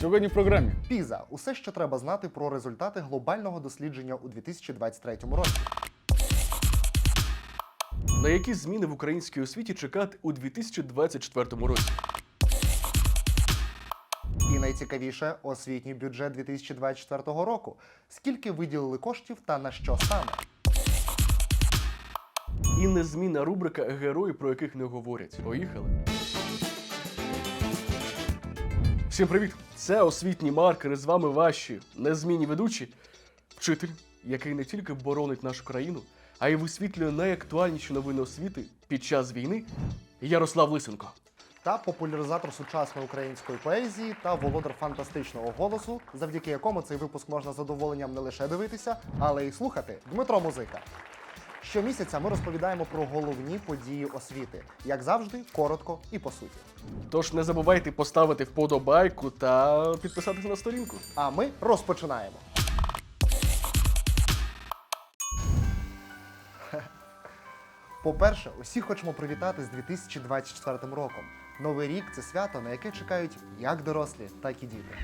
Сьогодні в програмі Піза усе, що треба знати про результати глобального дослідження у 2023 році. На які зміни в українській освіті чекати у 2024 році? І найцікавіше освітній бюджет 2024 року. Скільки виділили коштів та на що саме? І незмінна рубрика Герої, про яких не говорять. Поїхали. Всім привіт! Це освітній маркер. І з вами ваші незмінні ведучі. Вчитель, який не тільки боронить нашу країну, а й висвітлює найактуальніші новини освіти під час війни. Ярослав Лисенко. Та популяризатор сучасної української поезії та володар фантастичного голосу, завдяки якому цей випуск можна задоволенням не лише дивитися, але й слухати. Дмитро Музика. Щомісяця ми розповідаємо про головні події освіти, як завжди, коротко і по суті. Тож не забувайте поставити вподобайку та підписатися на сторінку. А ми розпочинаємо. По-перше, усі хочемо привітати з 2024 роком. Новий рік це свято, на яке чекають як дорослі, так і діти.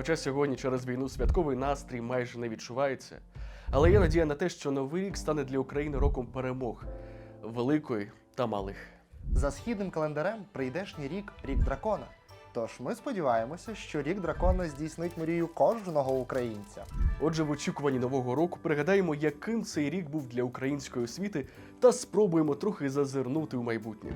Хоча сьогодні через війну святковий настрій майже не відчувається, але є надія на те, що новий рік стане для України роком перемог великої та малих. За східним календарем прийдешній рік рік дракона. Тож ми сподіваємося, що рік дракона здійснить мрію кожного українця. Отже, в очікуванні нового року пригадаємо, яким цей рік був для української освіти, та спробуємо трохи зазирнути у майбутнє.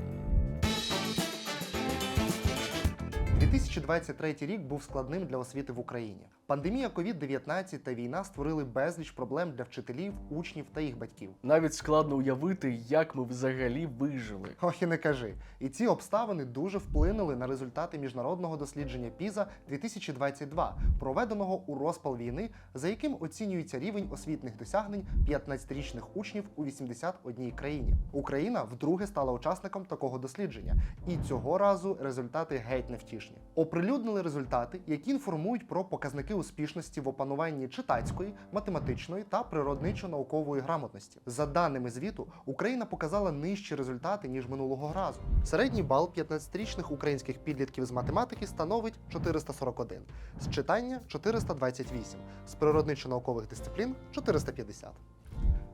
2023 рік був складним для освіти в Україні. Пандемія COVID-19 та війна створили безліч проблем для вчителів, учнів та їх батьків. Навіть складно уявити, як ми взагалі вижили. Ох і не кажи. І ці обставини дуже вплинули на результати міжнародного дослідження PISA 2022, проведеного у розпал війни, за яким оцінюється рівень освітних досягнень 15-річних учнів у 81 країні. Україна вдруге стала учасником такого дослідження, і цього разу результати геть невтішні. Оприлюднили результати, які інформують про показники успішності в опануванні читацької, математичної та природничо-наукової грамотності. За даними звіту, Україна показала нижчі результати ніж минулого разу. Середній бал 15-річних українських підлітків з математики становить 441, з читання 428, з природничо-наукових дисциплін 450.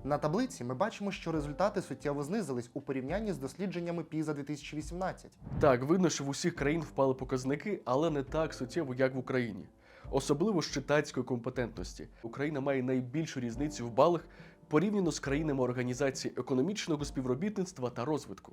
На таблиці ми бачимо, що результати суттєво знизились у порівнянні з дослідженнями PISA 2018. Так, видно, що в усіх країн впали показники, але не так суттєво, як в Україні. Особливо з читацької компетентності. Україна має найбільшу різницю в балах порівняно з країнами Організації економічного співробітництва та розвитку.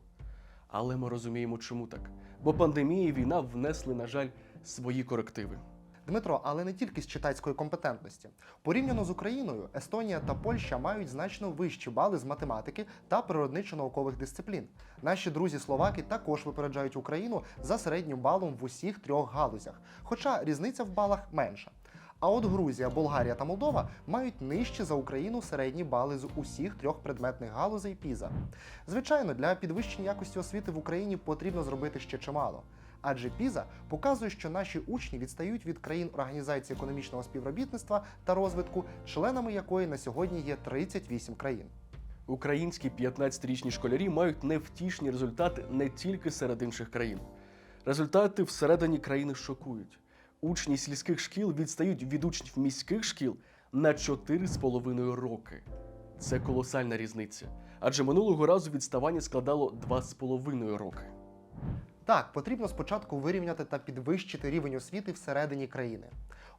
Але ми розуміємо, чому так. Бо пандемія і війна внесли, на жаль, свої корективи. Дмитро, але не тільки з читацької компетентності. Порівняно з Україною, Естонія та Польща мають значно вищі бали з математики та природничо-наукових дисциплін. Наші друзі словаки також випереджають Україну за середнім балом в усіх трьох галузях, хоча різниця в балах менша. А от Грузія, Болгарія та Молдова мають нижчі за Україну середні бали з усіх трьох предметних галузей ПІЗа. Звичайно, для підвищення якості освіти в Україні потрібно зробити ще чимало. Адже ПІЗа показує, що наші учні відстають від країн Організації економічного співробітництва та розвитку, членами якої на сьогодні є 38 країн. Українські 15-річні школярі мають невтішні результати не тільки серед інших країн. Результати всередині країни шокують. Учні сільських шкіл відстають від учнів міських шкіл на 4,5 роки. Це колосальна різниця. Адже минулого разу відставання складало 2,5 роки. Так, потрібно спочатку вирівняти та підвищити рівень освіти всередині країни.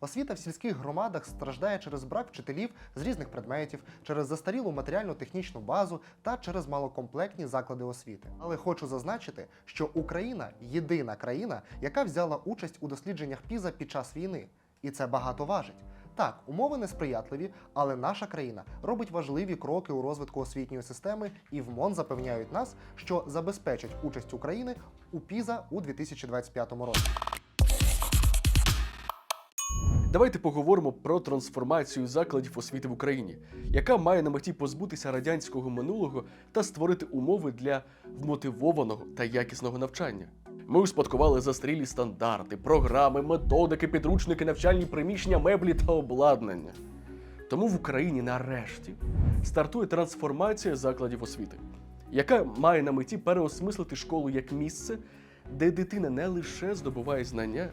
Освіта в сільських громадах страждає через брак вчителів з різних предметів, через застарілу матеріально-технічну базу та через малокомплектні заклади освіти. Але хочу зазначити, що Україна єдина країна, яка взяла участь у дослідженнях ПІЗа під час війни, і це багато важить. Так, умови несприятливі, але наша країна робить важливі кроки у розвитку освітньої системи, і в МОН запевняють нас, що забезпечать участь України у ПІЗа у 2025 році. Давайте поговоримо про трансформацію закладів освіти в Україні, яка має на меті позбутися радянського минулого та створити умови для вмотивованого та якісного навчання. Ми успадкували застрілі стандарти, програми, методики, підручники, навчальні приміщення, меблі та обладнання. Тому в Україні нарешті стартує трансформація закладів освіти, яка має на меті переосмислити школу як місце, де дитина не лише здобуває знання,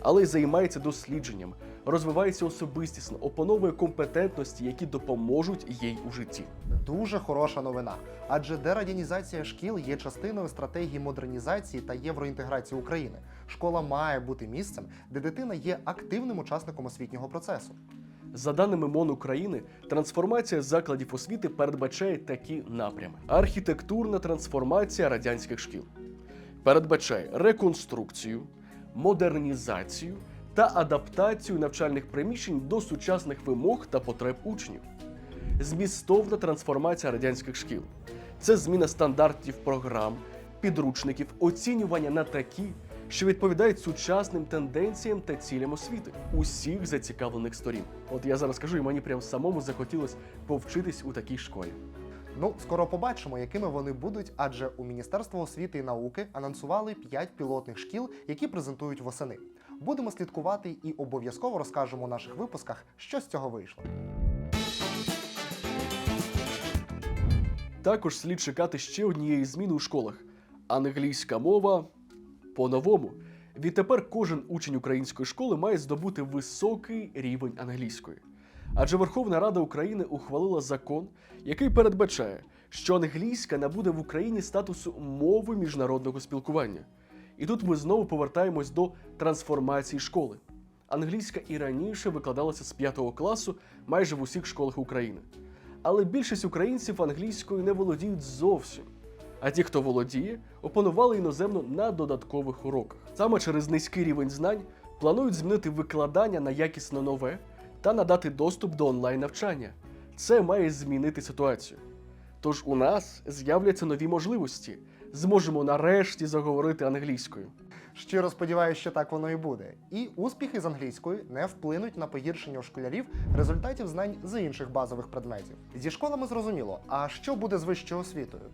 але й займається дослідженням, розвивається особистісно, опановує компетентності, які допоможуть їй у житті. Дуже хороша новина, адже дерадянізація шкіл є частиною стратегії модернізації та євроінтеграції України. Школа має бути місцем, де дитина є активним учасником освітнього процесу. За даними МОН України, трансформація закладів освіти передбачає такі напрями: архітектурна трансформація радянських шкіл, передбачає реконструкцію, модернізацію та адаптацію навчальних приміщень до сучасних вимог та потреб учнів, змістовна трансформація радянських шкіл. Це зміна стандартів програм, підручників, оцінювання на такі, що відповідають сучасним тенденціям та цілям освіти усіх зацікавлених сторін. От я зараз кажу, і мені прям самому захотілося повчитись у такій школі. Ну, скоро побачимо, якими вони будуть, адже у Міністерство освіти і науки анонсували 5 пілотних шкіл, які презентують восени. Будемо слідкувати і обов'язково розкажемо у наших випусках, що з цього вийшло. Також слід чекати ще однієї зміни у школах. Англійська мова по-новому. Відтепер кожен учень української школи має здобути високий рівень англійської. Адже Верховна Рада України ухвалила закон, який передбачає, що англійська набуде в Україні статусу мови міжнародного спілкування. І тут ми знову повертаємось до трансформації школи. Англійська і раніше викладалася з 5 класу майже в усіх школах України. Але більшість українців англійською не володіють зовсім. А ті, хто володіє, опанували іноземну на додаткових уроках. Саме через низький рівень знань планують змінити викладання на якісно нове та надати доступ до онлайн навчання. Це має змінити ситуацію. Тож у нас з'являться нові можливості. Зможемо нарешті заговорити англійською. Щиро сподіваюся, що так воно і буде. І успіхи з англійської не вплинуть на погіршення у школярів результатів знань з інших базових предметів. Зі школами зрозуміло, а що буде з вищою освітою?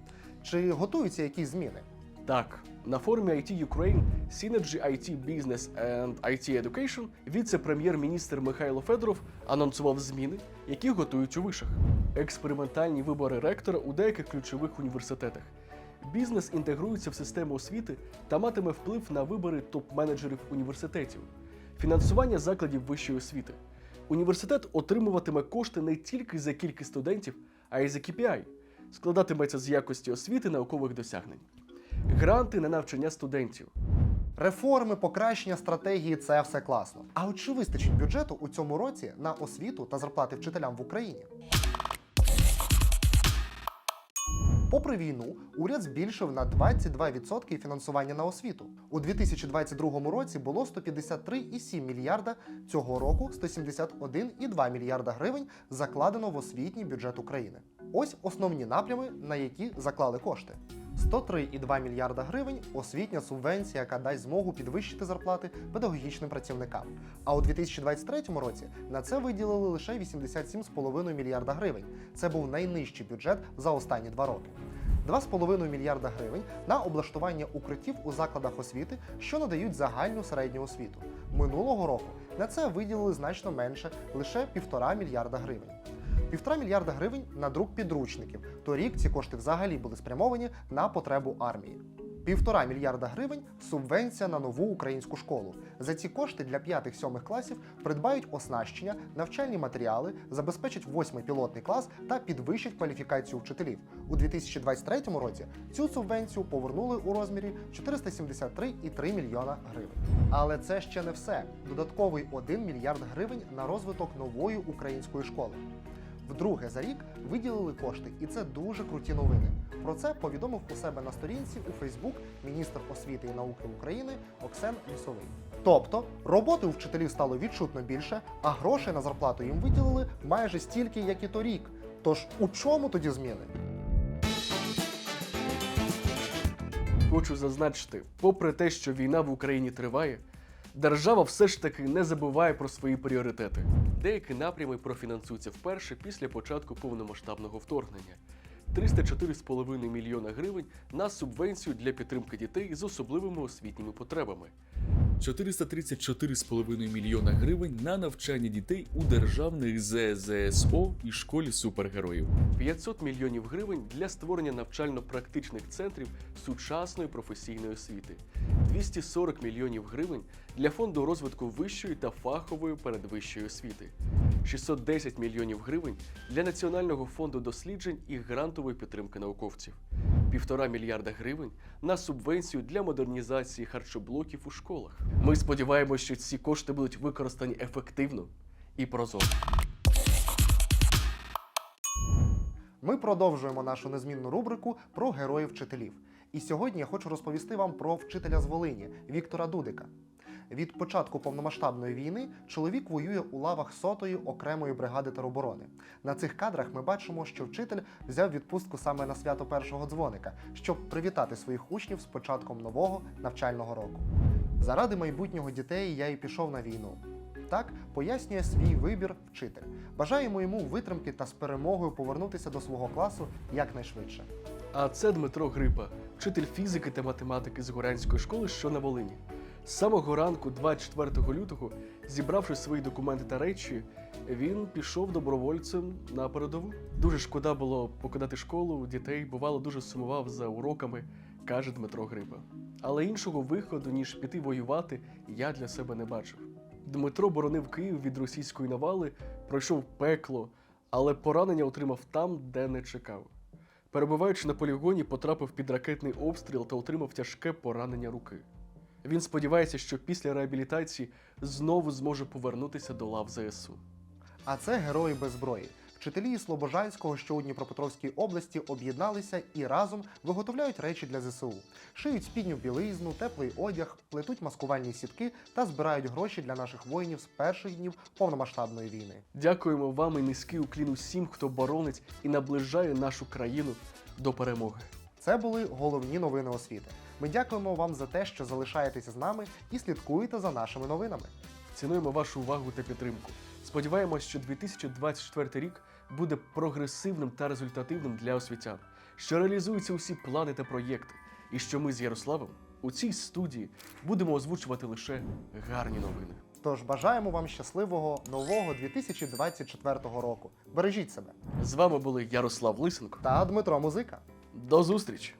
Чи готуються якісь зміни? Так, на форумі IT Ukraine Synergy IT Business and IT Education віце-прем'єр-міністр Михайло Федоров анонсував зміни, які готують у вишах. Експериментальні вибори ректора у деяких ключових університетах. Бізнес інтегрується в систему освіти та матиме вплив на вибори топ-менеджерів університетів, фінансування закладів вищої освіти. Університет отримуватиме кошти не тільки за кількість студентів, а й за KPI. Складатиметься з якості освіти наукових досягнень. Гранти на навчання студентів. Реформи, покращення стратегії це все класно. А от чи вистачить бюджету у цьому році на освіту та зарплати вчителям в Україні? Попри війну, уряд збільшив на 22% фінансування на освіту. У 2022 році було 153,7 мільярда. Цього року 171,2 мільярда гривень закладено в освітній бюджет України. Ось основні напрями, на які заклали кошти. 103,2 мільярда гривень освітня субвенція, яка дасть змогу підвищити зарплати педагогічним працівникам. А у 2023 році на це виділили лише 87,5 мільярда гривень. Це був найнижчий бюджет за останні два роки. 2,5 мільярда гривень на облаштування укриттів у закладах освіти, що надають загальну середню освіту. Минулого року на це виділили значно менше лише 1,5 мільярда гривень. Півтора мільярда гривень на друк підручників. Торік ці кошти взагалі були спрямовані на потребу армії. Півтора мільярда гривень субвенція на нову українську школу. За ці кошти для 5-7 класів придбають оснащення, навчальні матеріали, забезпечать восьмий пілотний клас та підвищать кваліфікацію вчителів. У 2023 році цю субвенцію повернули у розмірі 473,3 мільйона гривень. Але це ще не все. Додатковий 1 мільярд гривень на розвиток нової української школи. Вдруге за рік виділили кошти, і це дуже круті новини. Про це повідомив у себе на сторінці у Фейсбук міністр освіти і науки України Оксен Лісовий. Тобто роботи у вчителів стало відчутно більше, а грошей на зарплату їм виділили майже стільки, як і торік. Тож у чому тоді зміни? Хочу зазначити, попри те, що війна в Україні триває, держава все ж таки не забуває про свої пріоритети. Деякі напрями профінансуються вперше після початку повномасштабного вторгнення. 304,5 мільйона гривень на субвенцію для підтримки дітей з особливими освітніми потребами. 434,5 мільйона гривень на навчання дітей у державних ЗЗСО і школі супергероїв. 500 мільйонів гривень для створення навчально-практичних центрів сучасної професійної освіти, 240 мільйонів гривень для фонду розвитку вищої та фахової передвищої освіти, 610 мільйонів гривень для Національного фонду досліджень і грантової підтримки науковців, півтора мільярда гривень на субвенцію для модернізації харчоблоків у школах. Ми сподіваємося, що ці кошти будуть використані ефективно і прозоро. Ми продовжуємо нашу незмінну рубрику про героїв вчителів. І сьогодні я хочу розповісти вам про вчителя з Волині Віктора Дудика. Від початку повномасштабної війни чоловік воює у лавах сотої окремої бригади тероборони. На цих кадрах ми бачимо, що вчитель взяв відпустку саме на свято першого дзвоника, щоб привітати своїх учнів з початком нового навчального року. Заради майбутнього дітей я і пішов на війну. Так пояснює свій вибір вчитель. Бажаємо йому витримки та з перемогою повернутися до свого класу якнайшвидше. А це Дмитро Грипа, вчитель фізики та математики з Горянської школи, що на Волині. З самого ранку, 24 лютого, зібравши свої документи та речі, він пішов добровольцем на передову. Дуже шкода було покидати школу, дітей бувало дуже сумував за уроками, каже Дмитро Грипа. Але іншого виходу, ніж піти воювати, я для себе не бачив. Дмитро боронив Київ від російської навали, пройшов пекло, але поранення отримав там, де не чекав. Перебуваючи на полігоні, потрапив під ракетний обстріл та отримав тяжке поранення руки. Він сподівається, що після реабілітації знову зможе повернутися до лав ЗСУ. А це герої без зброї. Вчителі Слобожанського, що у Дніпропетровській області, об'єдналися і разом виготовляють речі для ЗСУ, шиють спідню білизну, теплий одяг, плетуть маскувальні сітки та збирають гроші для наших воїнів з перших днів повномасштабної війни. Дякуємо вам і низький уклін усім, хто боронить і наближає нашу країну до перемоги. Це були головні новини освіти. Ми дякуємо вам за те, що залишаєтеся з нами і слідкуєте за нашими новинами. Цінуємо вашу увагу та підтримку. Сподіваємось, що 2024 рік буде прогресивним та результативним для освітян, що реалізуються усі плани та проєкти, і що ми з Ярославом у цій студії будемо озвучувати лише гарні новини. Тож бажаємо вам щасливого нового 2024 року. Бережіть себе З вами були Ярослав Лисенко. та Дмитро Музика. До зустрічі!